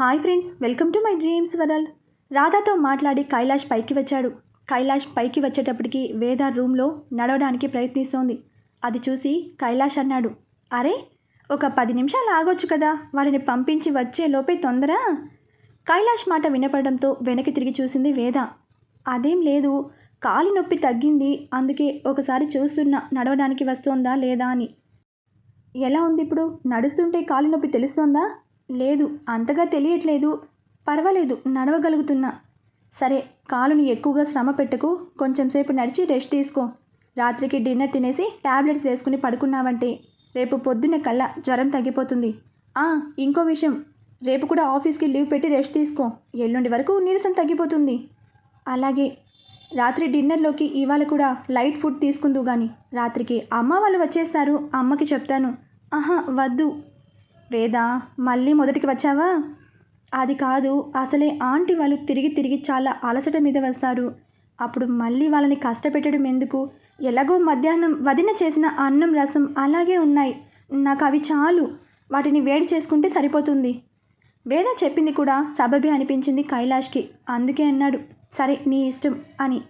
Hi friends welcome to my dreams world. రాధాతో మాట్లాడి కైలాష్ పైకి వచ్చాడు. కైలాష్ పైకి వచ్చేటప్పటికి వేద రూమ్లో నడవడానికి ప్రయత్నిస్తోంది. అది చూసి కైలాష్ అన్నాడు అరే ఒక పది నిమిషాలు ఆగొచ్చు కదా వారిని పంపించి వచ్చే లోపే తొందర? కైలాష్ మాట వినపడంతో వెనక్కి తిరిగి చూసింది వేద. అదేం లేదు కాలి నొప్పి తగ్గింది అందుకే ఒకసారి చూస్తున్నా నడవడానికి వస్తోందా లేదా అని. ఎలా ఉంది ఇప్పుడు? నడుస్తుంటే కాలి నొప్పి తెలుస్తోందా? లేదు అంతగా తెలియట్లేదు. పర్వాలేదు నడవగలుగుతున్నా. సరే కాలుని ఎక్కువగా శ్రమ పెట్టకు. కొంచెం సేపు నడిచి రెస్ట్ తీసుకో. రాత్రికి డిన్నర్ తినేసి టాబ్లెట్స్ వేసుకుని పడుకున్నావంటే రేపు పొద్దున్న కల్లా జ్వరం తగ్గిపోతుంది. ఆ ఇంకో విషయం. రేపు కూడా ఆఫీస్కి లీవ్ పెట్టి రెస్ట్ తీసుకో. ఎల్లుండి వరకు నీరసం తగ్గిపోతుంది. అలాగే రాత్రి డిన్నర్లోకి ఇవాళ కూడా లైట్ ఫుడ్ తీసుకుందు కానీ రాత్రికి అమ్మ వాళ్ళు వచ్చేస్తారు. అమ్మకి చెప్తాను. ఆహా వద్దు. వేదా మళ్ళీ మొదటికి వచ్చావా? అది కాదు అసలే ఆంటీ వాళ్ళు తిరిగి తిరిగి చాలా అలసట మీద వస్తారు. అప్పుడు మళ్ళీ వాళ్ళని కష్టపెట్టడం ఎందుకు? ఎలాగో మధ్యాహ్నం వదిన చేసిన అన్నం రసం అలాగే ఉన్నాయి. నాకు అవి చాలు. వాటిని వేడి చేసుకుంటే సరిపోతుంది. వేద చెప్పింది కూడా సబబే అనిపించింది కైలాష్కి. అందుకే అన్నాడు సరే నీ ఇష్టం అని.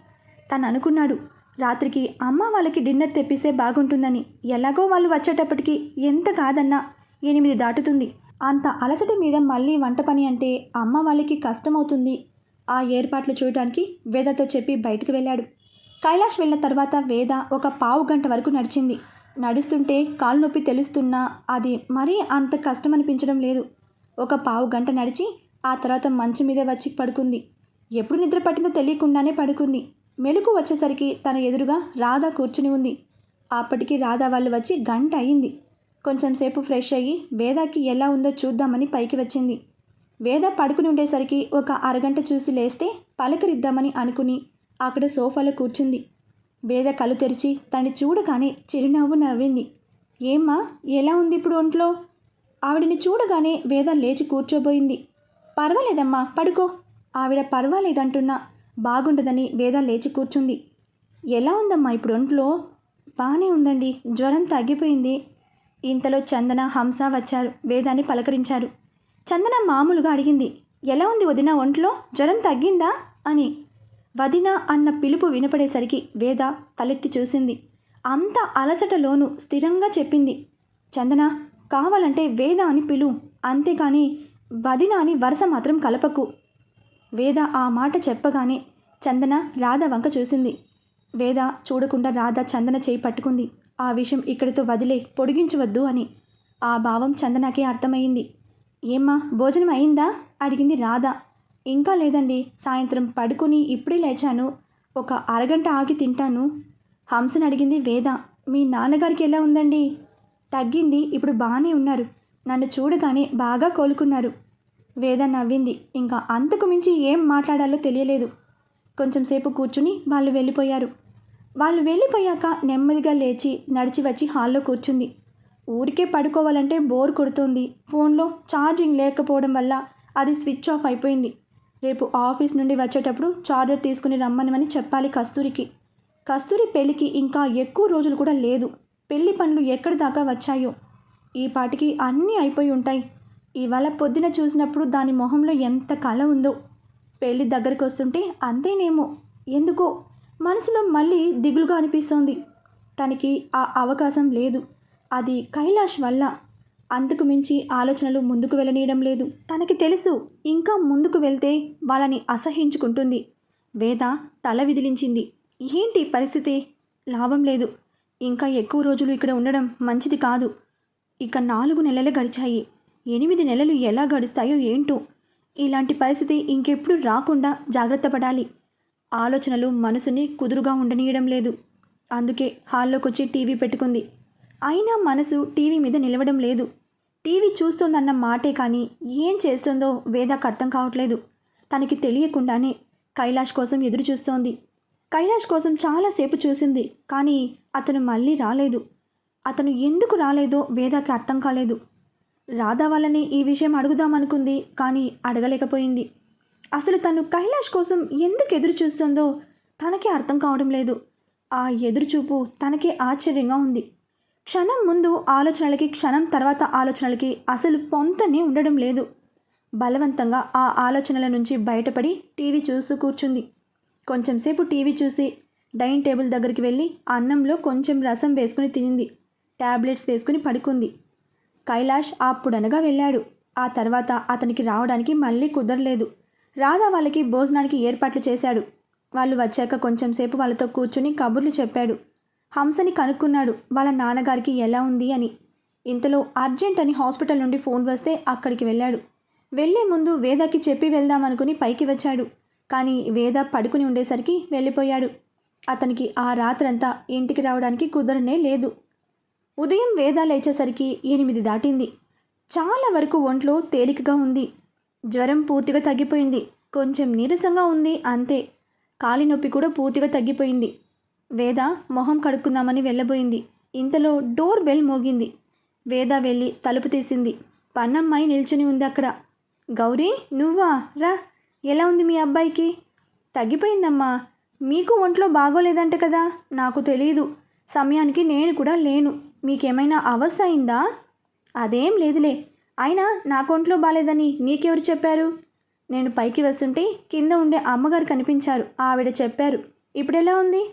తను అనుకున్నాడు రాత్రికి అమ్మ వాళ్ళకి డిన్నర్ తెప్పిస్తే బాగుంటుందని. ఎలాగో వాళ్ళు వచ్చేటప్పటికి ఎంత కాదన్నా ఎనిమిది దాటుతుంది. అంత అలసట మీద మళ్ళీ వంట పని అంటే అమ్మ వాళ్ళకి కష్టమవుతుంది. ఆ ఏర్పాట్లు చూడటానికి వేదతో చెప్పి బయటకు వెళ్ళాడు. కైలాష్ వెళ్ళిన తర్వాత వేద ఒక పావు గంట వరకు నడిచింది. నడుస్తుంటే కాలు నొప్పి తెలుస్తున్నా అది మరీ అంత కష్టం అనిపించడం లేదు. ఒక పావు గంట నడిచి ఆ తర్వాత మంచం మీద వచ్చి పడుకుంది. ఎప్పుడు నిద్ర పట్టిందో తెలియకుండానే పడుకుంది. మెలకు వచ్చేసరికి తన ఎదురుగా రాధ కూర్చుని ఉంది. అప్పటికి రాధా వాళ్ళు వచ్చి గంట అయింది. కొంచెం సేపు ఫ్రెష్ అయ్యి వేదాకి ఎలా ఉందో చూద్దామని పైకి వచ్చింది. వేద పడుకుని ఉండేసరికి ఒక అరగంట చూసి లేస్తే పలకరిద్దామని అనుకుని అక్కడ సోఫాలో కూర్చుంది. వేద కళ్ళు తెరిచి తను చూడగానే చిరునవ్వు నవ్వింది. ఏమ్మా ఎలా ఉంది ఇప్పుడు ఒంట్లో? ఆవిడని చూడగానే వేద లేచి కూర్చోబోయింది. పర్వాలేదమ్మా పడుకో. ఆవిడ పర్వాలేదంటున్నా బాగుండదని వేద లేచి కూర్చుంది. ఎలా ఉందమ్మా ఇప్పుడు ఒంట్లో? బాగానే ఉందండి జ్వరం తగ్గిపోయింది. ఇంతలో చందన హంస వచ్చారు. వేదాన్ని పలకరించారు. చందన మామూలుగా అడిగింది ఎలా ఉంది వదిన ఒంట్లో? జ్వరం తగ్గిందా? అని. వదిన అన్న పిలుపు వినపడేసరికి వేద తలెత్తి చూసింది. అంత అలసటలోనూ స్థిరంగా చెప్పింది చందన కావాలంటే వేద అని పిలు. అంతేకాని వదిన అని వరుస మాత్రం కలపకు. వేద ఆ మాట చెప్పగానే చందన రాధ వంక చూసింది. వేద చూడకుండా రాధ చందన చేయి పట్టుకుంది. ఆ విషయం ఇక్కడితో వదిలే పొడిగించవద్దు అని. ఆ భావం చందనకే అర్థమయ్యింది. ఏమ్మా భోజనం అయిందా? అడిగింది రాధ. ఇంకా లేదండి సాయంత్రం పడుకుని ఇప్పుడే లేచాను. ఒక అరగంట ఆగి తింటాను. హంసన్ అడిగింది వేద. మీ నాన్నగారికి ఎలా ఉందండి? తగ్గింది ఇప్పుడు బాగానే ఉన్నారు. నన్ను చూడగానే బాగా కోలుకున్నారు. వేద నవ్వింది. ఇంకా అంతకు మించి ఏం మాట్లాడాలో తెలియలేదు. కొంచెంసేపు కూర్చుని వాళ్ళు వెళ్ళిపోయారు. వాళ్ళు వెళ్ళిపోయాక నెమ్మదిగా లేచి నడిచి వచ్చి హాల్లో కూర్చుంది. ఊరికే పడుకోవాలంటే బోర్ కొడుతోంది. ఫోన్లో ఛార్జింగ్ లేకపోవడం వల్ల అది స్విచ్ ఆఫ్ అయిపోయింది. రేపు ఆఫీస్ నుండి వచ్చేటప్పుడు చార్జర్ తీసుకుని రమ్మనమని చెప్పాలి కస్తూరికి. కస్తూరి పెళ్ళికి ఇంకా ఎక్కువ రోజులు కూడా లేదు. పెళ్ళి పనులు ఎక్కడి దాకా వచ్చాయో? ఈ పాటికి అన్నీ అయిపోయి ఉంటాయి. ఇవాళ పొద్దున చూసినప్పుడు దాని మొహంలో ఎంత కళ ఉందో. పెళ్ళి దగ్గరికి వస్తుంటే అంతేనేమో. ఎందుకో మనసులో మళ్ళీ దిగులుగా అనిపిస్తోంది. తనకి ఆ అవకాశం లేదు. అది కైలాష్ వల్ల. అంతకు మించి ఆలోచనలు ముందుకు వెళ్ళనీయడం లేదు. తనకి తెలుసు ఇంకా ముందుకు వెళ్తే వాళ్ళని అసహించుకుంటుంది. వేద తల విదిలించింది. ఏంటి పరిస్థితి? లాభం లేదు. ఇంకా ఎక్కువ రోజులు ఇక్కడ ఉండడం మంచిది కాదు. ఇక నాలుగు నెలలు గడిచాయి. ఎనిమిది నెలలు ఎలా గడుస్తాయో ఏంటో? ఇలాంటి పరిస్థితి ఇంకెప్పుడు రాకుండా జాగ్రత్త పడాలి. ఆలోచనలు మనసుని కుదురుగా ఉండనీయడం లేదు. అందుకే హాల్లోకి వచ్చి టీవీ పెట్టుకుంది. అయినా మనసు టీవీ మీద నిలవడం లేదు. టీవీ చూస్తోందన్న మాటే కానీ ఏం చేస్తుందో వేదాకు అర్థం కావట్లేదు. తనకి తెలియకుండానే కైలాష్ కోసం ఎదురు చూస్తోంది కైలాష్ కోసం చాలాసేపు చూసింది కానీ అతను మళ్ళీ రాలేదు. అతను ఎందుకు రాలేదో వేదాకి అర్థం కాలేదు. రాధా వల్లనే ఈ విషయం అడుగుదామనుకుంది కానీ అడగలేకపోయింది. అసలు తను కైలాష్ కోసం ఎందుకు ఎదురు చూస్తుందో తనకే అర్థం కావడం లేదు. ఆ ఎదురుచూపు తనకే ఆశ్చర్యంగా ఉంది. క్షణం ముందు ఆలోచనలకి క్షణం తర్వాత ఆలోచనలకి అసలు పొంతనే ఉండడం లేదు. బలవంతంగా ఆ ఆలోచనల నుంచి బయటపడి టీవీ చూస్తూ కూర్చుంది. కొంచెంసేపు టీవీ చూసి డైనింగ్ టేబుల్ దగ్గరికి వెళ్ళి అన్నంలో కొంచెం రసం వేసుకుని తినింది. ట్యాబ్లెట్స్ వేసుకుని పడుకుంది. కైలాష్ అప్పుడనగా వెళ్ళాడు. ఆ తర్వాత అతనికి రావడానికి మళ్ళీ కుదరలేదు. రాధా వాళ్ళకి భోజనానికి ఏర్పాట్లు చేశాడు. వాళ్ళు వచ్చాక కొంచెం సేపు వాళ్ళతో కూర్చుని కబుర్లు చెప్పాడు. హంసని కనుక్కున్నాడు. వాళ్ళ నాన్నగారికి ఎలా ఉంది అని. ఇంతలో అర్జెంట్ అని హాస్పిటల్ నుండి ఫోన్ వస్తే అక్కడికి వెళ్ళాడు. వెళ్ళే ముందు వేదకి చెప్పి వెళ్దామనుకుని పైకి వచ్చాడు. కానీ వేద పడుకుని ఉండేసరికి వెళ్ళిపోయాడు. అతనికి ఆ రాత్రంతా ఇంటికి రావడానికి కుదరనే లేదు. ఉదయం వేద లేచేసరికి ఎనిమిది దాటింది. చాలా వరకు ఒంట్లో తేలికగా ఉంది. జ్వరం పూర్తిగా తగ్గిపోయింది. కొంచెం నీరసంగా ఉంది అంతే. కాలి నొప్పి కూడా పూర్తిగా తగ్గిపోయింది. వేద మొహం కడుక్కుందామని వెళ్ళబోయింది. ఇంతలో డోర్ బెల్ మోగింది. వేద వెళ్ళి తలుపు తీసింది. పన్నమ్మాయి నిల్చుని ఉంది అక్కడ. గౌరీ నువ్వా? రా. ఎలా ఉంది మీ అబ్బాయికి? తగ్గిపోయిందమ్మా. మీకు ఒంట్లో బాగోలేదంట కదా? నాకు తెలియదు సమయానికి నేను కూడా లేను. మీకేమైనా అవస్థ అయిందా? అదేం లేదులే. అయినా నా అకౌంట్లో బాలేదని నీకెవరు చెప్పారు? నేను పైకి వస్తుంటే కింద ఉండే అమ్మగారు కనిపించారు. ఆవిడ చెప్పారు ఇప్పుడెలా ఉంది?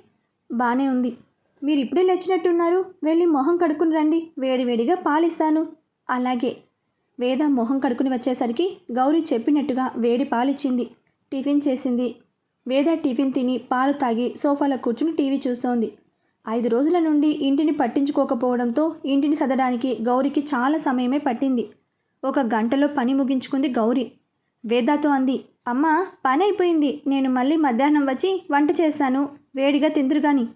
బాగానే ఉంది. మీరు ఇప్పుడే లేచినట్టున్నారు. వెళ్ళి మొహం కడుక్కుని రండి. వేడివేడిగా పాలిస్తాను. అలాగే. వేద మొహం కడుక్కుని వచ్చేసరికి గౌరీ చెప్పినట్టుగా వేడి పాలిచ్చింది. టిఫిన్ చేసింది. వేద టిఫిన్ తిని పాలు తాగి సోఫాలో కూర్చుని టీవీ చూస్తోంది. ఐదు రోజుల నుండి ఇంటిని పట్టించుకోకపోవడంతో ఇంటిని సదడానికి గౌరికి చాలా సమయమే పట్టింది. ఒక గంటలో పని ముగించుకుంది గౌరీ. వేదాతో అంది అమ్మా పని అయిపోయింది నేను మళ్ళీ మధ్యాహ్నం వచ్చి వంట చేస్తాను. వేడిగా తిందురు కానీ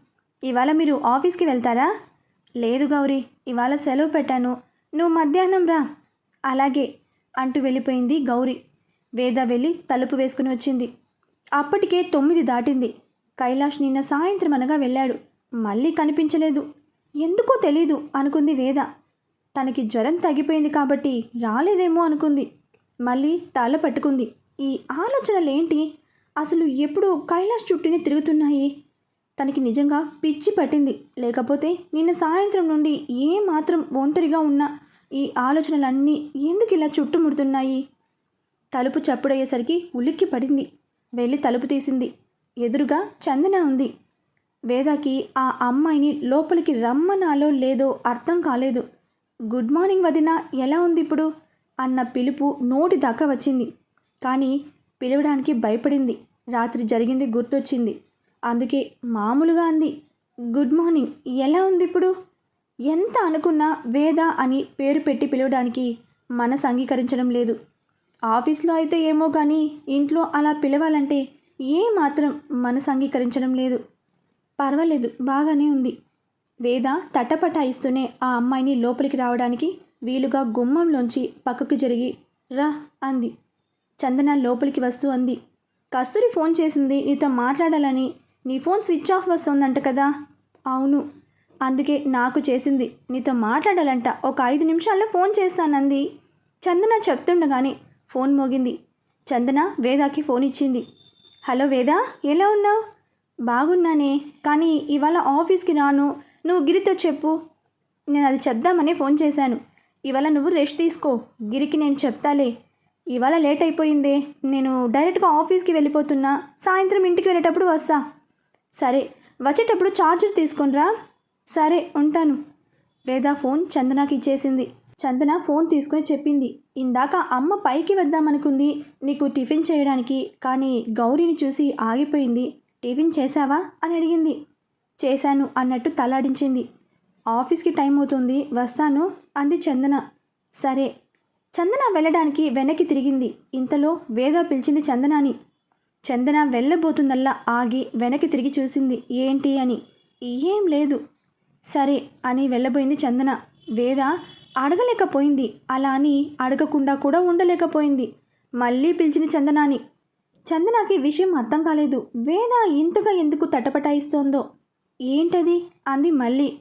ఇవాళ మీరు ఆఫీస్కి వెళ్తారా? లేదు గౌరీ ఇవాళ సెలవు పెట్టాను. నువ్వు మధ్యాహ్నం రా. అలాగే అంటూ వెళ్ళిపోయింది గౌరీ. వేద వెళ్ళి తలుపు వేసుకుని వచ్చింది. అప్పటికే తొమ్మిది దాటింది. కైలాష్ నిన్న సాయంత్రం అనగా వెళ్ళాడు. మళ్ళీ కనిపించలేదు. ఎందుకో తెలీదు అనుకుంది వేద. తనకి జ్వరం తగ్గిపోయింది కాబట్టి రాలేదేమో అనుకుంది. మళ్ళీ తల పట్టుకుంది. ఈ ఆలోచనలేంటి? అసలు ఎప్పుడు కైలాష్ చుట్టూనే తిరుగుతున్నాయి? తనకి నిజంగా పిచ్చి పట్టింది. లేకపోతే నిన్న సాయంత్రం నుండి ఏ మాత్రం ఒంటరిగా ఉన్న ఈ ఆలోచనలన్నీ ఎందుకు ఇలా చుట్టుముడుతున్నాయి? తలుపు చప్పుడయ్యేసరికి ఉలిక్కి పడింది. వెళ్ళి తలుపు తీసింది. ఎదురుగా చందన ఉంది. వేదాకి ఆ అమ్మాయిని లోపలికి రమ్మనాలో లేదో అర్థం కాలేదు. గుడ్ మార్నింగ్ వదిన ఎలా ఉంది ఇప్పుడు? అన్న పిలుపు నోటి దాకా వచ్చింది. కానీ పిలవడానికి భయపడింది. రాత్రి జరిగింది గుర్తొచ్చింది. అందుకే మామూలుగా అంది. గుడ్ మార్నింగ్ ఎలా ఉంది ఇప్పుడు? ఎంత అనుకున్నా వేద అని పేరు పెట్టి పిలవడానికి మనసు అంగీకరించడం లేదు. ఆఫీస్లో అయితే ఏమో కానీ ఇంట్లో అలా పిలవాలంటే ఏ మాత్రం మనసు అంగీకరించడం లేదు. పర్వాలేదు బాగానే ఉంది. వేద తట్టపటాయిస్తూనే ఆ అమ్మాయిని లోపలికి రావడానికి వీలుగా గుమ్మంలోంచి పక్కకు జరిగి రా అంది. చందన లోపలికి వస్తూ అంది. కస్తూరి ఫోన్ చేసింది నీతో మాట్లాడాలని. నీ ఫోన్ స్విచ్ ఆఫ్ వస్తుందంట కదా. అవును. అందుకే నాకు చేసింది. నీతో మాట్లాడాలంట. ఒక ఐదు నిమిషాల్లో ఫోన్ చేస్తానంది. చందన చెప్తుండగానే ఫోన్ మోగింది. చందన వేదాకి ఫోన్ ఇచ్చింది. హలో వేద ఎలా ఉన్నావు? బాగున్నానే కానీ ఇవాళ ఆఫీస్కి రాను. నువ్వు గిరితో చెప్పు. నేను అది చెప్దామని ఫోన్ చేశాను. ఇవాళ నువ్వు రెస్ట్ తీసుకో. గిరికి నేను చెప్తాలే. ఇవాళ లేట్ అయిపోయిందే. నేను డైరెక్ట్గా ఆఫీస్కి వెళ్ళిపోతున్నా. సాయంత్రం ఇంటికి వెళ్ళేటప్పుడు వస్తా. సరే వచ్చేటప్పుడు ఛార్జర్ తీసుకొనిరా సరే ఉంటాను. వేద ఫోన్ చందనాకి ఇచ్చేసింది. చందన ఫోన్ తీసుకుని చెప్పింది. ఇందాక అమ్మ పైకి వద్దామనుకుంది నీకు టిఫిన్ చేయడానికి కానీ గౌరీని చూసి ఆగిపోయింది. టిఫిన్ చేశావా? అని అడిగింది. చేశాను అన్నట్టు తలాడించింది. ఆఫీస్కి టైం అవుతుంది వస్తాను అంది చందన. సరే. చందన వెళ్ళడానికి వెనక్కి తిరిగింది. ఇంతలో వేద పిలిచింది చందనాని. చందన వెళ్ళబోతుందల్లా ఆగి వెనక్కి తిరిగి చూసింది. ఏంటి అని. ఏం లేదు. సరే అని వెళ్ళబోయింది చందన. వేద అడగలేకపోయింది. అలా అని అడగకుండా కూడా ఉండలేకపోయింది. మళ్ళీ పిలిచింది చందనాని. చందనాకి విషయం అర్థం కాలేదు. వేద ఇంతగా ఎందుకు తటపటాయిస్తోందో ఏంటది? అంది మళ్ళీ.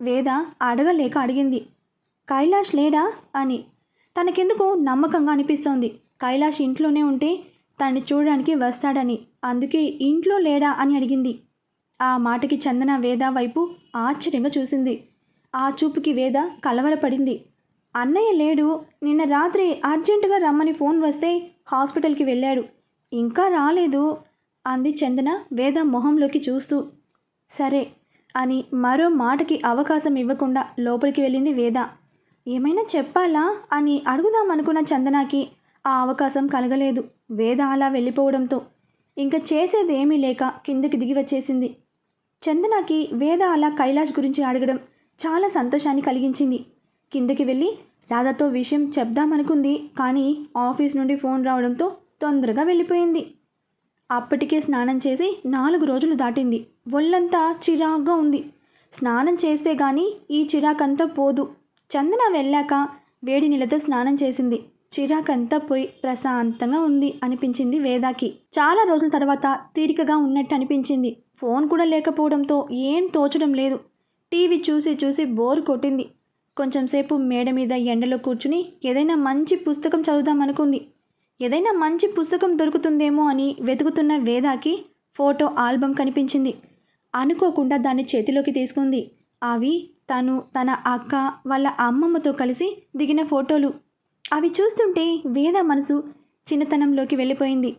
వేద అడగలేక అడిగింది. కైలాష్ లేడా? అని. తనకెందుకు నమ్మకంగా అనిపిస్తోంది. కైలాష్ ఇంట్లోనే ఉంటే తన్ని చూడడానికి వస్తాడని. అందుకే ఇంట్లో లేడా? అని అడిగింది. ఆ మాటకి చందన వేద వైపు ఆశ్చర్యంగా చూసింది. ఆ చూపుకి వేద కలవరపడింది. అన్నయ్య లేడు. నిన్న రాత్రి అర్జెంటుగా రమ్మని ఫోన్ వస్తే హాస్పిటల్కి వెళ్ళాడు. ఇంకా రాలేదు. అంది చందన వేద మొహంలోకి చూస్తూ. సరే అని మరో మాటకి అవకాశం ఇవ్వకుండా లోపలికి వెళ్ళింది వేద. ఏమైనా చెప్పాలా అని అడుగుదామనుకున్న చందనాకి ఆ అవకాశం కలగలేదు. వేద అలా వెళ్ళిపోవడంతో ఇంకా చేసేదేమీ లేక కిందకి దిగి వచ్చేసింది. చందనాకి వేద అలా కైలాష్ గురించి అడగడం చాలా సంతోషాన్ని కలిగించింది. కిందకి వెళ్ళి రాధాతో విషయం చెప్దామనుకుంది కానీ ఆఫీస్ నుండి ఫోన్ రావడంతో తొందరగా వెళ్ళిపోయింది. అప్పటికే స్నానం చేసి నాలుగు రోజులు దాటింది. ఒళ్ళంతా చిరాగ్గా ఉంది. స్నానం చేస్తే కానీ ఈ చిరాకంతా పోదు. చందన వెళ్ళాక వేడి నీళ్ళతో స్నానం చేసింది. చిరాకంతా పోయి ప్రశాంతంగా ఉంది అనిపించింది వేదాకి. చాలా రోజుల తర్వాత తీరికగా ఉన్నట్టు అనిపించింది. ఫోన్ కూడా లేకపోవడంతో ఏం తోచడం లేదు. టీవీ చూసి చూసి బోర్ కొట్టింది. కొంచెం సేపు మేడ మీద ఎండలో కూర్చుని ఏదైనా మంచి పుస్తకం చదువుదామనుకుంది ఏదైనా మంచి పుస్తకం దొరుకుతుందేమో అని వెతుకుతున్న వేదాకి ఫోటో ఆల్బమ్ కనిపించింది. అనుకోకుండా దాన్ని చేతిలోకి తీసుకుంది. అవి తను తన అక్క వాళ్ళ అమ్మమ్మతో కలిసి దిగిన ఫోటోలు. అవి చూస్తుంటే వేద మనసు చిన్నతనంలోకి వెళ్ళిపోయింది.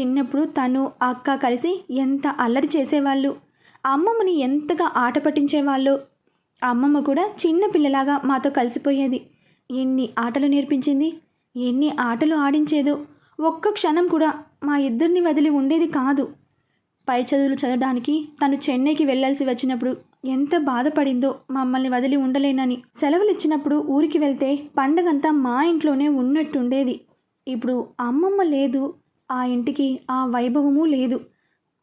చిన్నప్పుడు తను అక్క కలిసి ఎంత అల్లరి చేసేవాళ్ళు అమ్మమ్మని ఎంతగా ఆట పట్టించేవాళ్ళు. అమ్మమ్మ కూడా చిన్న పిల్లలాగా మాతో కలిసిపోయేది. ఎన్ని ఆటలు నేర్పించింది. ఎన్ని ఆటలు ఆడించేదో. ఒక్క క్షణం కూడా మా ఇద్దరిని వదిలి ఉండేది కాదు. పై చదువులు చదవడానికి తను చెన్నైకి వెళ్ళాల్సి వచ్చినప్పుడు ఎంత బాధపడిందో మమ్మల్ని వదిలి ఉండలేనని. సెలవులు ఇచ్చినప్పుడు ఊరికి వెళ్తే పండగంతా మా ఇంట్లోనే ఉన్నట్టుండేది. ఇప్పుడు అమ్మమ్మ లేదు ఆ ఇంటికి ఆ వైభవము లేదు.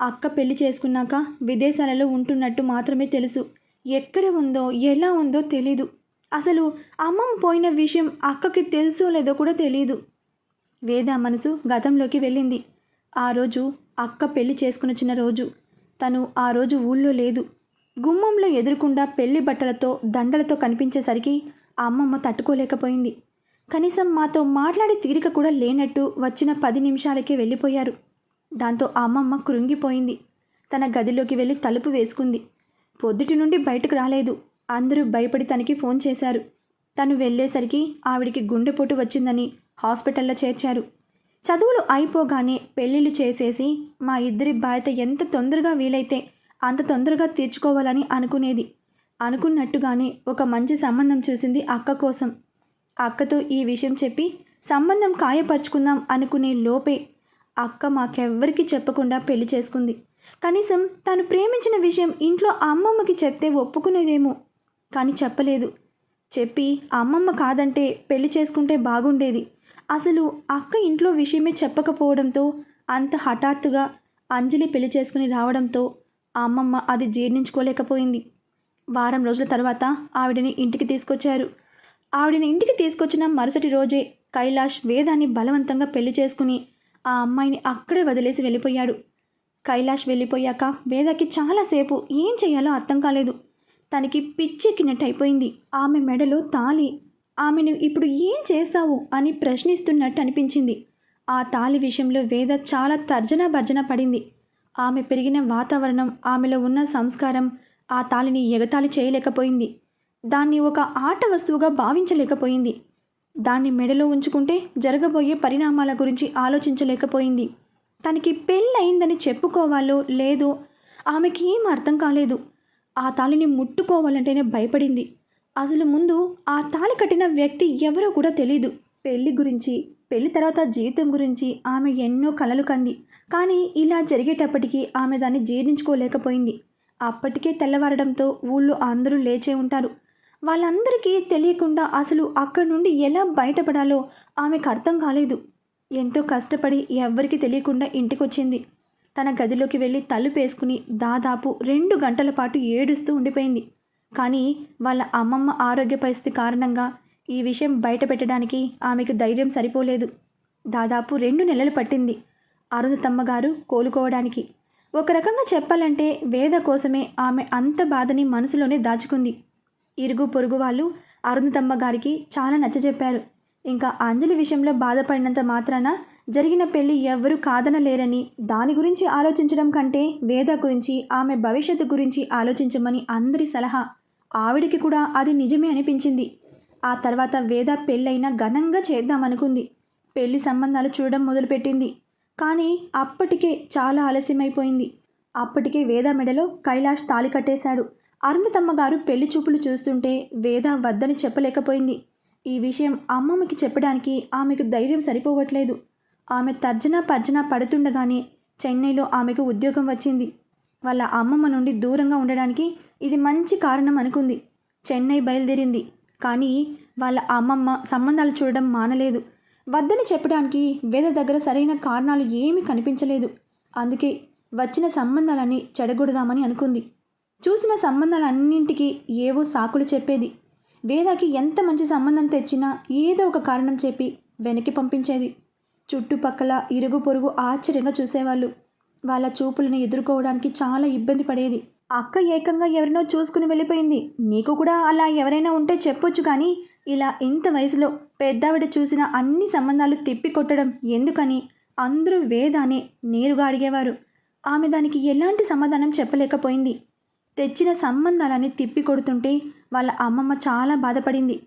అక్క పెళ్ళి చేసుకున్నాక విదేశాలలో ఉంటున్నట్టు మాత్రమే తెలుసు. ఎక్కడ ఉందో ఎలా ఉందో తెలీదు. అసలు అమ్మమ్మ పోయిన విషయం అక్కకి తెలుసో లేదో కూడా తెలియదు వేద మనసు గతంలోకి వెళ్ళింది. ఆ రోజు అక్క పెళ్ళి చేసుకుని వచ్చిన రోజు. తను ఆ రోజు ఊళ్ళో లేదు. గుమ్మంలో ఎదురుకుండా పెళ్ళి బట్టలతో దండలతో కనిపించేసరికి ఆ అమ్మమ్మ తట్టుకోలేకపోయింది. కనీసం మాతో మాట్లాడే తీరిక కూడా లేనట్టు వచ్చిన పది నిమిషాలకే వెళ్ళిపోయారు. దాంతో ఆ అమ్మమ్మ కృంగిపోయింది. తన గదిలోకి వెళ్ళి తలుపు వేసుకుంది. పొద్దుటి నుండి బయటకు రాలేదు. అందరూ భయపడి తనకి ఫోన్ చేశారు. తను వెళ్ళేసరికి ఆవిడికి గుండెపోటు వచ్చిందని హాస్పిటల్లో చేర్చారు. చదువులు అయిపోగానే పెళ్ళిళ్ళు చేసేసి మా ఇద్దరి బాధ్యత ఎంత తొందరగా వీలైతే అంత తొందరగా తీర్చుకోవాలని అనుకునేది. అనుకున్నట్టుగానే ఒక మంచి సంబంధం చూసింది అక్క కోసం. అక్కతో ఈ విషయం చెప్పి సంబంధం ఖాయపరుచుకుందాం అనుకునే లోపే అక్క మాకెవ్వరికీ చెప్పకుండా పెళ్ళి చేసుకుంది. కనీసం తను ప్రేమించిన విషయం ఇంట్లో అమ్మమ్మకి చెప్తే ఒప్పుకునేదేమో. కానీ చెప్పలేదు. చెప్పి అమ్మమ్మ కాదంటే పెళ్ళి చేసుకుంటే బాగుండేది. అసలు అక్క ఇంట్లో విషయమే చెప్పకపోవడంతో అంత హఠాత్తుగా అంజలి పెళ్ళి చేసుకుని రావడంతో అమ్మమ్మ అది జీర్ణించుకోలేకపోయింది. వారం రోజుల తర్వాత ఆవిడని ఇంటికి తీసుకొచ్చారు. ఆవిడని ఇంటికి తీసుకొచ్చిన మరుసటి రోజే కైలాష్ వేదాన్ని బలవంతంగా పెళ్ళి చేసుకుని ఆ అమ్మాయిని అక్కడే వదిలేసి వెళ్ళిపోయాడు. కైలాష్ వెళ్ళిపోయాక వేదకి చాలాసేపు ఏం చేయాలో అర్థం కాలేదు. తనకి పిచ్చెక్కినట్టు అయిపోయింది ఆమె మెడలో తాలి ఆమెను ఇప్పుడు ఏం చేశావు అని ప్రశ్నిస్తున్నట్టు అనిపించింది. ఆ తాలి విషయంలో వేద చాలా తర్జన భర్జన పడింది. ఆమె పెరిగిన వాతావరణం ఆమెలో ఉన్న సంస్కారం ఆ తాలిని ఎగతాళి చేయలేకపోయింది. దాన్ని ఒక ఆట వస్తువుగా భావించలేకపోయింది. దాన్ని మెడలో ఉంచుకుంటే జరగబోయే పరిణామాల గురించి ఆలోచించలేకపోయింది. తనకి పెళ్ళయిందని చెప్పుకోవాలో లేదో ఆమెకి ఏం అర్థం కాలేదు. ఆ తాళిని ముట్టుకోవాలంటేనే భయపడింది. అసలు ముందు ఆ తాళి కట్టిన వ్యక్తి ఎవరో కూడా తెలీదు. పెళ్ళి గురించి పెళ్ళి తర్వాత జీవితం గురించి ఆమె ఎన్నో కలలు కంది. కానీ ఇలా జరిగేటప్పటికీ ఆమె దాన్ని జీర్ణించుకోలేకపోయింది. అప్పటికే తెల్లవారడంతో ఊళ్ళో అందరూ లేచే ఉంటారు. వాళ్ళందరికీ తెలియకుండా అసలు అక్కడి నుండి ఎలా బయటపడాలో ఆమెకు అర్థం కాలేదు. ఎంతో కష్టపడి ఎవ్వరికీ తెలియకుండా ఇంటికొచ్చింది. తన గదిలోకి వెళ్ళి తలుపేసుకుని దాదాపు రెండు గంటల పాటు ఏడుస్తూ ఉండిపోయింది. కానీ వాళ్ళ అమ్మమ్మ ఆరోగ్య పరిస్థితి కారణంగా ఈ విషయం బయట పెట్టడానికి ఆమెకు ధైర్యం సరిపోలేదు. దాదాపు రెండు నెలలు పట్టింది అరుణతమ్మ గారు కోలుకోవడానికి. ఒక రకంగా చెప్పాలంటే వేద కోసమే ఆమె అంత బాధని మనసులోనే దాచుకుంది. ఇరుగు పొరుగు వాళ్ళు అరుణతమ్మ గారికి చాలా నచ్చజెప్పారు. ఇంకా అంజలి విషయంలో బాధపడినంత మాత్రాన జరిగిన పెళ్ళి ఎవ్వరూ కాదనలేరని దాని గురించి ఆలోచించడం కంటే వేద గురించి ఆమె భవిష్యత్తు గురించి ఆలోచించమని అందరి సలహా. ఆవిడికి కూడా అది నిజమే అనిపించింది. ఆ తర్వాత వేద పెళ్ళైన ఘనంగా చేద్దామనుకుంది. పెళ్ళి సంబంధాలు చూడడం మొదలుపెట్టింది. కానీ అప్పటికే చాలా ఆలస్యమైపోయింది. అప్పటికే వేద మెడలో కైలాష్ తాళి కట్టేశాడు. అరుంధతమ్మ గారు పెళ్ళి చూపులు చూస్తుంటే వేద వద్దని చెప్పలేకపోయింది. ఈ విషయం అమ్మమ్మకి చెప్పడానికి ఆమెకు ధైర్యం సరిపోవట్లేదు. ఆమె తర్జన పర్జన పడుతుండగానే చెన్నైలో ఆమెకు ఉద్యోగం వచ్చింది. వాళ్ళ అమ్మమ్మ నుండి దూరంగా ఉండడానికి ఇది మంచి కారణం అనుకుంది. చెన్నై బయలుదేరింది. కానీ వాళ్ళ అమ్మమ్మ సంబంధాలు చూడడం మానలేదు. వద్దని చెప్పడానికి వేద దగ్గర సరైన కారణాలు ఏమీ కనిపించలేదు. అందుకే వచ్చిన సంబంధాలన్నీ చెడగొడదామని అనుకుంది. చూసిన సంబంధాలన్నింటికీ ఏవో సాకులు చెప్పేది. వేదాకి ఎంత మంచి సంబంధం తెచ్చినా ఏదో ఒక కారణం చెప్పి వెనక్కి పంపించేది. చుట్టుపక్కల ఇరుగు పొరుగు ఆశ్చర్యంగా చూసేవాళ్ళు. వాళ్ళ చూపులను ఎదుర్కోవడానికి చాలా ఇబ్బంది పడేది. అక్క ఏకంగా ఎవరినో చూసుకుని వెళ్ళిపోయింది. నీకు కూడా అలా ఎవరైనా ఉంటే చెప్పొచ్చు కానీ ఇలా ఇంత వయసులో పెద్దావిడ చూసిన అన్ని సంబంధాలు తిప్పి కొట్టడం ఎందుకని? అందరూ వేదానే నేరుగా అడిగేవారు. ఆమె దానికి ఎలాంటి సమాధానం చెప్పలేకపోయింది. తెచ్చిన సంబంధాలని తిప్పి కొడుతుంటే వాళ్ళ అమ్మమ్మ చాలా బాధపడింది.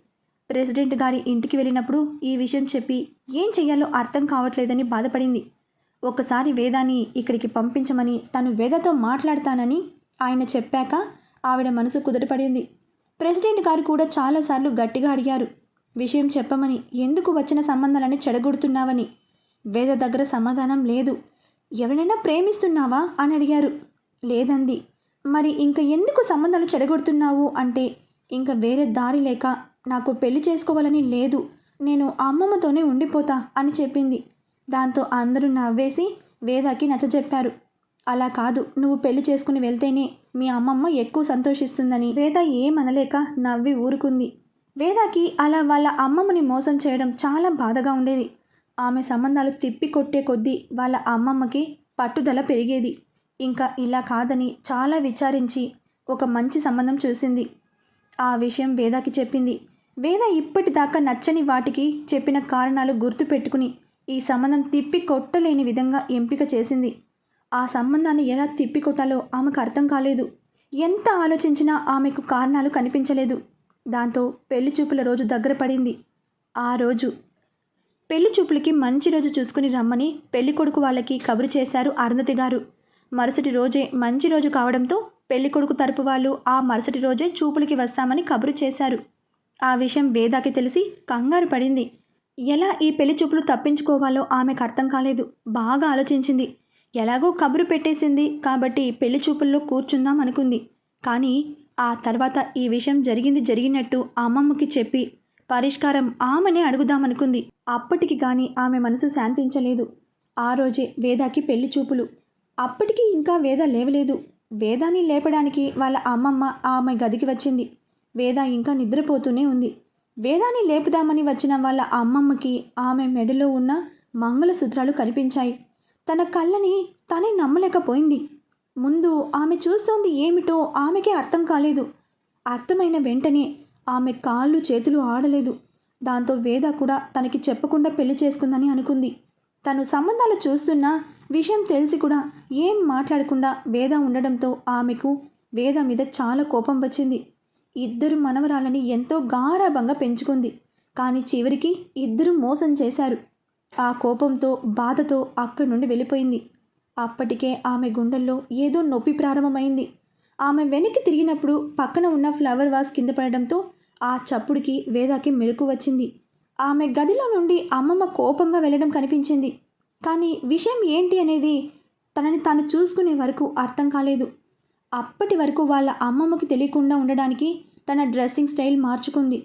ప్రెసిడెంట్ గారి ఇంటికి వెళ్ళినప్పుడు ఈ విషయం చెప్పి ఏం చెయ్యాలో అర్థం కావట్లేదని బాధపడింది. ఒకసారి వేదాన్ని ఇక్కడికి పంపించమని తను వేదతో మాట్లాడతానని ఆయన చెప్పాక ఆవిడ మనసు కుదుటపడింది. ప్రెసిడెంట్ గారు కూడా చాలాసార్లు గట్టిగా అడిగారు విషయం చెప్పమని ఎందుకు వచ్చిన సంబంధాలని చెడగొడుతున్నావని? వేద దగ్గర సమాధానం లేదు. ఎవరైనా ప్రేమిస్తున్నావా? అని అడిగారు. లేదంది. మరి ఇంక ఎందుకు సంబంధాలు చెడగొడుతున్నావు? అంటే ఇంకా వేరే దారి లేక నాకు పెళ్ళి చేసుకోవాలని లేదు. నేను అమ్మమ్మతోనే ఉండిపోతా అని చెప్పింది. దాంతో అందరూ నవ్వేసి వేదాకి నచ్చజెప్పారు. అలా కాదు నువ్వు పెళ్ళి చేసుకుని వెళ్తేనే మీ అమ్మమ్మ ఎక్కువ సంతోషిస్తుందని. వేద ఏమనలేక నవ్వి ఊరుకుంది. వేదాకి అలా వాళ్ళ అమ్మమ్మని మోసం చేయడం చాలా బాధగా ఉండేది. ఆమె సంబంధాలు తిప్పి కొట్టే కొద్దీ వాళ్ళ అమ్మమ్మకి పట్టుదల పెరిగేది. ఇంకా ఇలా కాదని చాలా విచారించి ఒక మంచి సంబంధం చూసింది. ఆ విషయం వేదాకి చెప్పింది. వేద ఇప్పటిదాకా నచ్చని వాటికి చెప్పిన కారణాలు గుర్తుపెట్టుకుని ఈ సంబంధం తిప్పి కొట్టలేని విధంగా ఎంపిక చేసింది. ఆ సంబంధాన్ని ఎలా తిప్పి కొట్టాలో ఆమెకు అర్థం కాలేదు. ఎంత ఆలోచించినా ఆమెకు కారణాలు కనిపించలేదు. దాంతో పెళ్ళి చూపుల రోజు దగ్గర పడింది. ఆ రోజు పెళ్ళి చూపులకి మంచి రోజు చూసుకుని రమ్మని పెళ్ళి కొడుకు వాళ్ళకి కబురు చేశారు అరుంధతి గారు. మరుసటి రోజే మంచి రోజు కావడంతో పెళ్ళి కొడుకు తరపు వాళ్ళు ఆ మరుసటి రోజే చూపులకి వస్తామని కబురు చేశారు. ఆ విషయం వేదాకి తెలిసి కంగారు పడింది. ఎలా ఈ పెళ్ళి చూపులు తప్పించుకోవాలో ఆమెకు అర్థం కాలేదు. బాగా ఆలోచించింది. ఎలాగో కబురు పెట్టేసింది కాబట్టి పెళ్ళి చూపుల్లో కూర్చుందాం అనుకుంది. కానీ ఆ తర్వాత ఈ విషయం జరిగింది జరిగినట్టు అమ్మమ్మకి చెప్పి పరిష్కారం ఆమెనే అడుగుదామనుకుంది. అప్పటికి కానీ ఆమె మనసు శాంతించలేదు. ఆ రోజే వేదాకి పెళ్ళి చూపులు. అప్పటికి ఇంకా వేద లేవలేదు. వేదాన్ని లేపడానికి వాళ్ళ అమ్మమ్మ ఆమె గదికి వచ్చింది. వేద ఇంకా నిద్రపోతూనే ఉంది. వేదాన్ని లేపుదామని వచ్చిన వాళ్ళ అమ్మమ్మకి ఆమె మెడలో ఉన్న మంగళసూత్రాలు కనిపించాయి. తన కళ్ళని తనే నమ్మలేకపోయింది. ముందు ఆమె చూస్తోంది ఏమిటో ఆమెకే అర్థం కాలేదు. అర్థమైన వెంటనే ఆమె కాళ్ళు చేతులు ఆడలేదు. దాంతో వేద కూడా తనకి చెప్పకుండా పెళ్ళి చేసుకుందని అనుకుంది. తను సంబంధాలు చూస్తున్న విషయం తెలిసి కూడా ఏం మాట్లాడకుండా వేద ఉండడంతో ఆమెకు వేద మీద చాలా కోపం వచ్చింది. ఇద్దరు మనవరాలని ఎంతో గారాభంగా పెంచుకుంది. కానీ చివరికి ఇద్దరు మోసం చేశారు. ఆ కోపంతో బాధతో అక్కడి నుండి వెళ్ళిపోయింది. అప్పటికే ఆమె గుండెల్లో ఏదో నొప్పి ప్రారంభమైంది. ఆమె వెనక్కి తిరిగినప్పుడు పక్కన ఉన్న ఫ్లవర్ వాస్ కింద పడడంతో ఆ చప్పుడుకి వేదాకి మెలకు వచ్చింది. ఆమె గదిలో నుండి అమ్మమ్మ కోపంగా వెళ్ళడం కనిపించింది. కానీ విషయం ఏంటి అనేది తనని తాను చూసుకునే వరకు అర్థం కాలేదు. అప్పటి వరకు వాళ్ళ అమ్మమ్మకి తెలియకుండా ఉండడానికి తన డ్రెస్సింగ్ స్టైల్ మార్చుకుంది.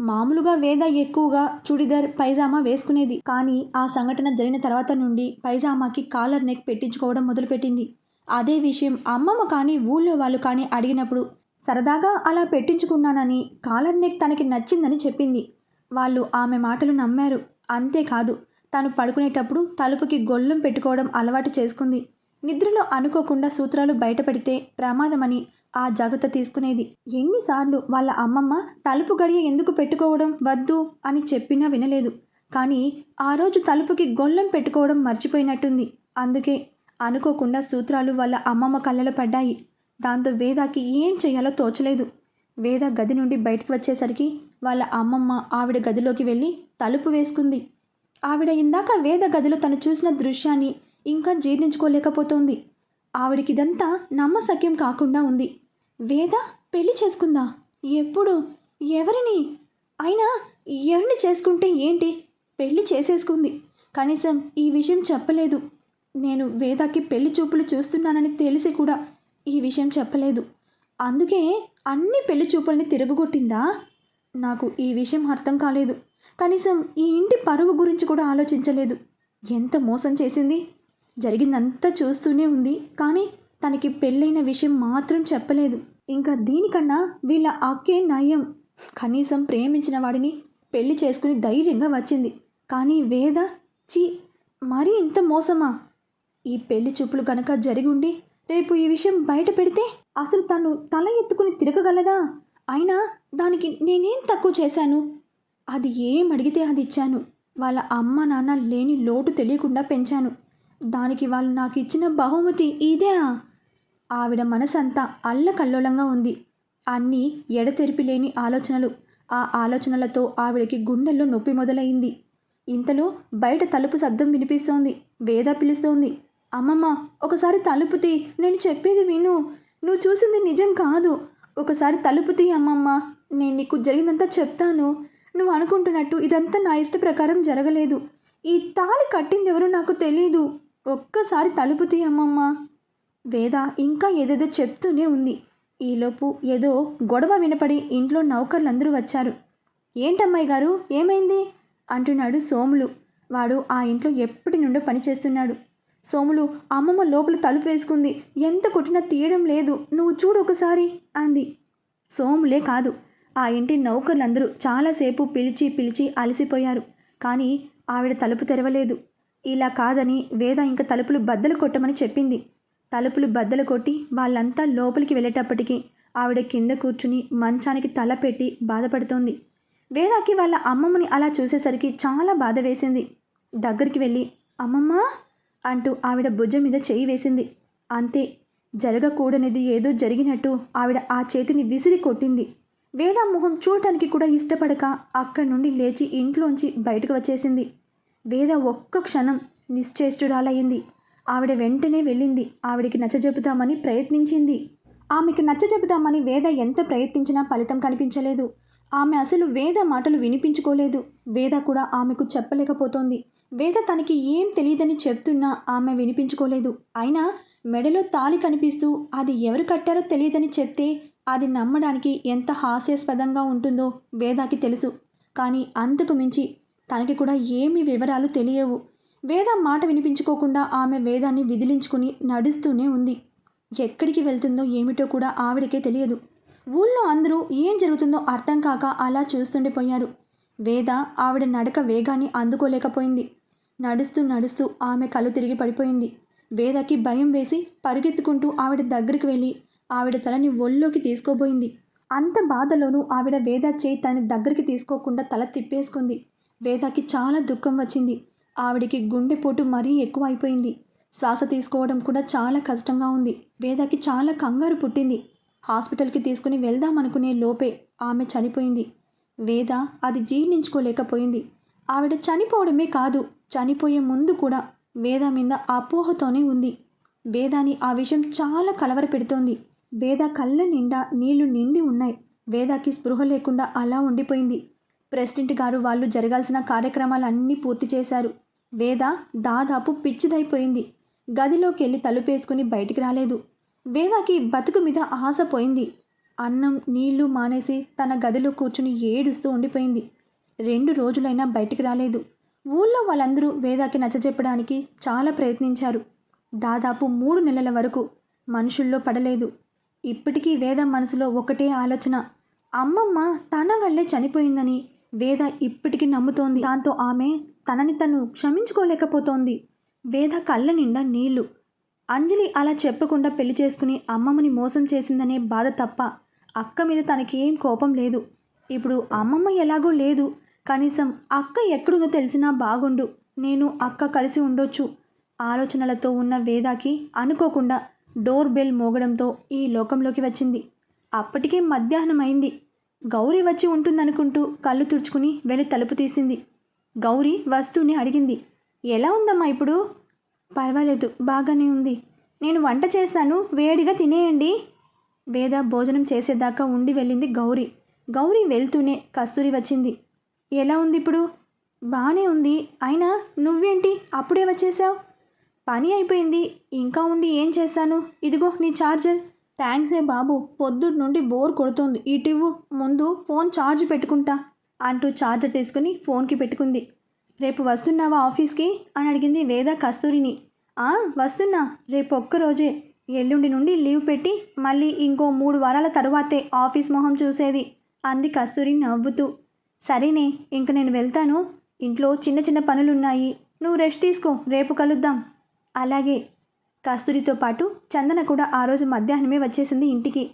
మామూలుగా వేద ఎక్కువగా చుడిదార్ పైజామా వేసుకునేది. కానీ ఆ సంఘటన జరిగిన తర్వాత నుండి పైజామాకి కాలర్ నెక్ పెట్టించుకోవడం మొదలుపెట్టింది. అదే విషయం అమ్మమ్మ కానీ ఊళ్ళో వాళ్ళు కానీ అడిగినప్పుడు సరదాగా అలా పెట్టించుకున్నానని కాలర్ నెక్ తనకి నచ్చిందని చెప్పింది. వాళ్ళు ఆమె మాటలు నమ్మారు. అంతేకాదు తను పడుకునేటప్పుడు తలుపుకి గొల్లం పెట్టుకోవడం అలవాటు చేసుకుంది. నిద్రలో అనుకోకుండా సూత్రాలు బయటపడితే ప్రమాదమని ఆ జాగ్రత్త తీసుకునేది. ఎన్నిసార్లు వాళ్ళ అమ్మమ్మ తలుపు గడియ ఎందుకు పెట్టుకోవడం వద్దు అని చెప్పినా వినలేదు. కానీ ఆ రోజు తలుపుకి గొల్లం పెట్టుకోవడం మర్చిపోయినట్టుంది. అందుకే అనుకోకుండా సూత్రాలు వాళ్ళ అమ్మమ్మ కళ్ళలో పడ్డాయి. దాంతో వేదాకి ఏం చేయాలో తోచలేదు. వేద గది నుండి బయటకు వచ్చేసరికి వాళ్ళ అమ్మమ్మ ఆవిడ గదిలోకి వెళ్ళి తలుపు వేసుకుంది. ఆవిడ ఇందాక వేద గదిలో తను చూసిన దృశ్యాన్ని ఇంకా జీర్ణించుకోలేకపోతోంది. ఆవిడకిదంతా నమ్మసక్యం కాకుండా ఉంది. వేద పెళ్ళి చేసుకుందా? ఎప్పుడు? ఎవరిని? అయినా ఎవరిని చేసుకుంటే ఏంటి? పెళ్ళి చేసేసుకుంది. కనీసం ఈ విషయం చెప్పలేదు. నేను వేదాకి పెళ్ళి చూపులు చూస్తున్నానని తెలిసి కూడా ఈ విషయం చెప్పలేదు. అందుకే అన్ని పెళ్ళి చూపుల్ని తిరగగొట్టిందా? నాకు ఈ విషయం అర్థం కాలేదు. కనీసం ఈ ఇంటి పరువు గురించి కూడా ఆలోచించలేదు. ఎంత మోసం చేసింది? జరిగిందంతా చూస్తూనే ఉంది. కానీ తనకి పెళ్ళైన విషయం మాత్రం చెప్పలేదు. ఇంకా దీనికన్నా వీళ్ళ అక్కే నయం. కనీసం ప్రేమించిన వాడిని పెళ్ళి చేసుకుని ధైర్యంగా వచ్చింది. కానీ వేద చీ మరీ ఇంత మోసమా? ఈ పెళ్ళి చూపులు కనుక జరిగి ఉండి రేపు ఈ విషయం బయట పెడితే అసలు తను తల ఎత్తుకుని తిరగగలదా? అయినా దానికి నేనేం తక్కువ చేశాను? అది ఏం అడిగితే అది ఇచ్చాను. వాళ్ళ అమ్మ నాన్న లేని లోటు తెలియకుండా పెంచాను. దానికి వాళ్ళు నాకు ఇచ్చిన బహుమతి ఇదే ఆవిడ మనసంతా అల్లకల్లోలంగా ఉంది. అన్నీ ఎడతెరిపి లేని ఆలోచనలు. ఆ ఆలోచనలతో ఆవిడకి గుండెల్లో నొప్పి మొదలైంది. ఇంతలో బయట తలుపు శబ్దం వినిపిస్తోంది. వేద పిలుస్తోంది. అమ్మమ్మ ఒకసారి తలుపు తీ. నేను చెప్పేది విను. నువ్వు చూసింది నిజం కాదు. ఒకసారి తలుపు తీ అమ్మమ్మ. నేను నీకు జరిగిందంతా చెప్తాను. నువ్వు అనుకుంటున్నట్టు ఇదంతా నా ఇష్ట ప్రకారం జరగలేదు. ఈ తాళి కట్టింది ఎవరో నాకు తెలీదు. ఒక్కసారి తలుపు తీ అమ్మమ్మ వేద ఇంకా ఏదేదో చెప్తూనే ఉంది. ఈలోపు ఏదో గొడవ వినపడి ఇంట్లో నౌకర్లందరూ వచ్చారు. ఏంటమ్మాయి గారు ఏమైంది? అంటున్నాడు సోములు. వాడు ఆ ఇంట్లో ఎప్పటి నుండో పనిచేస్తున్నాడు సోములు అమ్మమ్మ లోపల తలుపు వేసుకుంది. ఎంత కొట్టినా తీయడం లేదు. నువ్వు చూడు ఒకసారి అంది. సోములే కాదు ఆ ఇంటి నౌకర్లందరూ చాలాసేపు పిలిచి పిలిచి అలసిపోయారు. కానీ ఆవిడ తలుపు తెరవలేదు. ఇలా కాదని వేద ఇంకా తలుపులు బద్దలు కొట్టమని చెప్పింది. తలుపులు బద్దలు కొట్టి వాళ్ళంతా లోపలికి వెళ్ళేటప్పటికి ఆవిడ కింద కూర్చుని మంచానికి తల పెట్టి బాధపడుతోంది. వేదాకి వాళ్ళ అమ్మమ్మని అలా చూసేసరికి చాలా బాధ వేసింది. దగ్గరికి వెళ్ళి అమ్మమ్మ! అంటూ ఆవిడ భుజం మీద చేయి వేసింది. అంతే జరగకూడనిది ఏదో జరిగినట్టు ఆవిడ ఆ చేతిని విసిరి కొట్టింది. వేదా మొహం చూడటానికి కూడా ఇష్టపడక అక్కడి నుండి లేచి ఇంట్లోంచి బయటకు వచ్చేసింది. వేద ఒక్క క్షణం నిశ్చేష్టురాలయ్యింది. ఆవిడ వెంటనే వెళ్ళింది. ఆవిడికి నచ్చజెపుతామని ప్రయత్నించింది. ఆమెకు నచ్చజెపుతామని వేద ఎంత ప్రయత్నించినా ఫలితం కనిపించలేదు. ఆమె అసలు వేద మాటలు వినిపించుకోలేదు. వేద కూడా ఆమెకు చెప్పలేకపోతోంది. వేద తనకి ఏం తెలియదని చెప్తున్నా ఆమె వినిపించుకోలేదు. అయినా మెడలో తాళి కనిపిస్తూ అది ఎవరు కట్టారో తెలియదని చెప్తే అది నమ్మడానికి ఎంత హాస్యాస్పదంగా ఉంటుందో వేదాకి తెలుసు. కానీ అంతకు మించి తనకి కూడా ఏమి వివరాలు తెలియవు. వేద మాట వినిపించుకోకుండా ఆమె వేదాన్ని విదిలించుకుని నడుస్తూనే ఉంది. ఎక్కడికి వెళ్తుందో ఏమిటో కూడా ఆవిడకే తెలియదు. ఊళ్ళో అందరూ ఏం జరుగుతుందో అర్థం కాక అలా చూస్తుండిపోయారు వేద ఆవిడ నడక వేగాన్ని అందుకోలేకపోయింది. నడుస్తూ నడుస్తూ ఆమె కళ్ళు తిరిగి పడిపోయింది. వేదకి భయం వేసి పరుగెత్తుకుంటూ ఆవిడ దగ్గరికి వెళ్ళి ఆవిడ తలని ఒళ్ళోకి తీసుకోబోయింది. అంత బాధలోనూ ఆవిడ వేద చేయి తన దగ్గరికి తీసుకోకుండా తల తిప్పేసుకుంది. వేదకి చాలా దుఃఖం వచ్చింది. ఆవిడికి గుండెపోటు మరీ ఎక్కువ అయిపోయింది శ్వాస తీసుకోవడం కూడా చాలా కష్టంగా ఉంది. వేదకి చాలా కంగారు పుట్టింది. హాస్పిటల్కి తీసుకుని వెళ్దామనుకునే లోపే ఆమె చనిపోయింది. వేద అది జీర్ణించుకోలేకపోయింది. ఆవిడ చనిపోవడమే కాదు చనిపోయే ముందు కూడా వేద మీద అపోహతోనే ఉంది. వేదాని ఆ విషయం చాలా కలవర పెడుతోంది. వేద కళ్ళ నిండా నీళ్ళు నిండి ఉన్నాయి. వేదాకి స్పృహ లేకుండా అలా ఉండిపోయింది. ప్రెసిడెంట్ గారు వాళ్ళు జరగాల్సిన కార్యక్రమాలన్నీ పూర్తి చేశారు. వేద దాదాపు పిచ్చిదైపోయింది. గదిలోకి వెళ్ళి తలుపేసుకుని బయటికి రాలేదు. వేదాకి బతుకు మీద ఆశ పోయింది. అన్నం నీళ్ళు మానేసి తన గదిలో కూర్చుని ఏడుస్తూ ఉండిపోయింది. రెండు రోజులైనా బయటికి రాలేదు. ఊళ్ళో వాళ్ళందరూ వేదాకి నచ్చజెప్పడానికి చాలా ప్రయత్నించారు. దాదాపు మూడు నెలల వరకు మనుషుల్లో పడలేదు. ఇప్పటికీ వేద మనసులో ఒకటే ఆలోచన. అమ్మమ్మ తన వల్లే చనిపోయిందని వేద ఇప్పటికీ నమ్ముతోంది. దాంతో ఆమె తనని తను క్షమించుకోలేకపోతోంది. వేద కళ్ళ నిండా నీళ్ళు. అంజలి అలా చెప్పకుండా పెళ్ళి చేసుకుని అమ్మమ్మని మోసం చేసిందనే బాధ తప్ప అక్క మీద తనకి ఏం కోపం లేదు. ఇప్పుడు అమ్మమ్మ ఎలాగో లేదు. కనీసం అక్క ఎక్కడుందో తెలిసినా బాగుండు. నేను అక్క కలిసి ఉండొచ్చు. ఆలోచనలతో ఉన్న వేదాకి అనుకోకుండా డోర్ బెల్ మోగడంతో ఈ లోకంలోకి వచ్చింది. అప్పటికే మధ్యాహ్నం అయింది గౌరీ వచ్చి ఉంటుందనుకుంటూ కళ్ళు తుడుచుకుని వెళ్ళి తలుపు తీసింది. గౌరీ వస్తువుని అడిగింది ఎలా ఉందమ్మా ఇప్పుడు? పర్వాలేదు బాగానే ఉంది. నేను వంట చేస్తాను వేడిగా తినేయండి. వేద భోజనం చేసేదాకా ఉండి వెళ్ళింది గౌరీ. గౌరీ వెళ్తూనే కస్తూరి వచ్చింది. ఎలా ఉంది ఇప్పుడు? బాగానే ఉంది. అయినా నువ్వేంటి? అప్పుడే వచ్చేసావు? పని అయిపోయింది. ఇంకా ఉండి ఏం చేశాను ఇదిగో నీ ఛార్జర్ థ్యాంక్స్ ఏ బాబు. పొద్దుటి నుండి బోర్ కొడుతుంది. ఇటివ్వు. ముందు ఫోన్ ఛార్జ్ పెట్టుకుంటా అంటూ ఛార్జర్ తీసుకుని ఫోన్కి పెట్టుకుంది. రేపు వస్తున్నావా ఆఫీస్కి? అని అడిగింది వేద కస్తూరిని. "ఆ, వస్తున్నా. రేపు ఒక్కరోజే. ఎల్లుండి నుండి లీవ్ పెట్టి మళ్ళీ ఇంకో మూడు వారాల తరువాతే ఆఫీస్ మొహం చూసేది. అంది కస్తూరి నవ్వుతూ. సరేనే ఇంక నేను వెళ్తాను. ఇంట్లో చిన్న చిన్న పనులున్నాయి. నువ్వు రెస్ట్ తీసుకో. రేపు కలుద్దాం. అలాగే. కస్తూరితో పాటు చందన కూడా ఆ రోజు మధ్యాహ్నమే వచ్చేసింది ఇంటికి.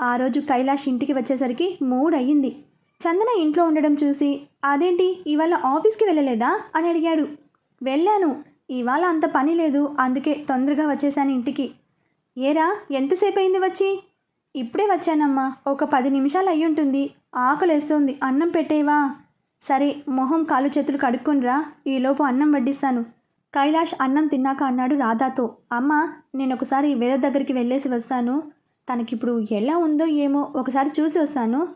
ఆ రోజు కైలాష్ ఇంటికి వచ్చేసరికి మూడయ్యింది. చందన ఇంట్లో ఉండడం చూసి అదేంటి ఇవాళ ఆఫీస్కి వెళ్ళలేదా? అని అడిగాడు. వెళ్ళాను. ఇవాళ అంత పని లేదు. అందుకే తొందరగా వచ్చేసాను ఇంటికి. ఏరా ఎంతసేపు అయింది వచ్చి? ఇప్పుడే వచ్చానమ్మా. ఒక పది నిమిషాలు అయ్యుంటుంది. ఆకలేస్తోంది. అన్నం పెట్టేవా? సరే మొహం కాలు చేతులు కడుక్కొనిరా. ఈలోపు అన్నం వడ్డిస్తాను. కైలాష్ అన్నం తిన్నాక అన్నాడు రాధాతో అమ్మ నేను ఒకసారి వేద దగ్గరికి వెళ్ళేసి వస్తాను. తనకిప్పుడు ఎలా ఉందో ఏమో ఒకసారి చూసి వస్తాను.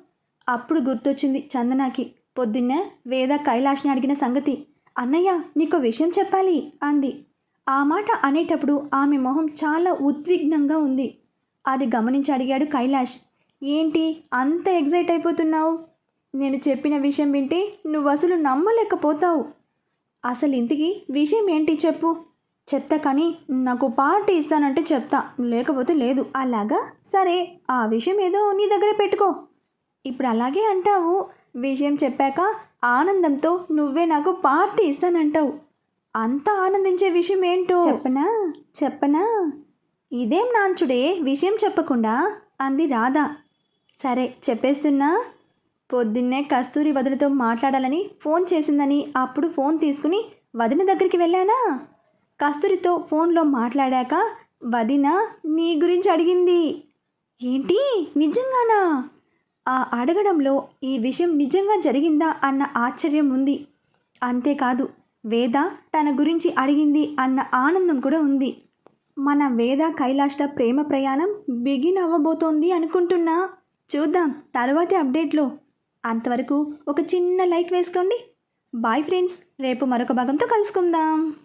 అప్పుడు గుర్తొచ్చింది చందనాకి పొద్దున్నే వేద కైలాష్ని అడిగిన సంగతి. అన్నయ్య నీకు విషయం చెప్పాలి అంది. ఆ మాట అనేటప్పుడు ఆమె మొహం చాలా ఉద్విగ్నంగా ఉంది. అది గమనించి అడిగాడు కైలాష్ ఏంటి అంత ఎగ్జైట్ అయిపోతున్నావు? నేను చెప్పిన విషయం వింటే నువ్వు అసలు నమ్మలేకపోతావు. అసలు ఇంతకీ విషయం ఏంటి చెప్పు? చెప్తా కానీ నాకు పార్టీ ఇస్తానంటే చెప్తా. లేకపోతే లేదు. అలాగా? సరే ఆ విషయం ఏదో నీ దగ్గర పెట్టుకో. ఇప్పుడు అలాగే అంటావు. విషయం చెప్పాక ఆనందంతో నువ్వే నాకు పార్టీ ఇస్తానంటావు. అంత ఆనందించే విషయం ఏంటో చెప్పనా? చెప్పనా? ఇదేం నాంచుడే? విషయం చెప్పకుండా? అంది రాధ. సరే చెప్పేస్తున్నా. పొద్దున్నే కస్తూరి వదినతో మాట్లాడాలని ఫోన్ చేసిందని అప్పుడు ఫోన్ తీసుకుని వదిన దగ్గరికి వెళ్ళానా? కస్తూరితో ఫోన్లో మాట్లాడాక వదిన నీ గురించి అడిగింది. ఏంటి? నిజంగానా? ఆ అడగడంలో ఈ విషయం నిజంగా జరిగిందా అన్న ఆశ్చర్యం ఉంది. అంతేకాదు వేద తన గురించి అడిగింది అన్న ఆనందం కూడా ఉంది. మన వేద కైలాష్ల ప్రేమ ప్రయాణం బిగిన్ అవ్వబోతోంది అనుకుంటున్నా. చూద్దాం తర్వాతి అప్డేట్లో. అంతవరకు ఒక చిన్న లైక్ వేసుకోండి. బాయ్ ఫ్రెండ్స్ రేపు మరొక భాగంతో కలుసుకుందాం.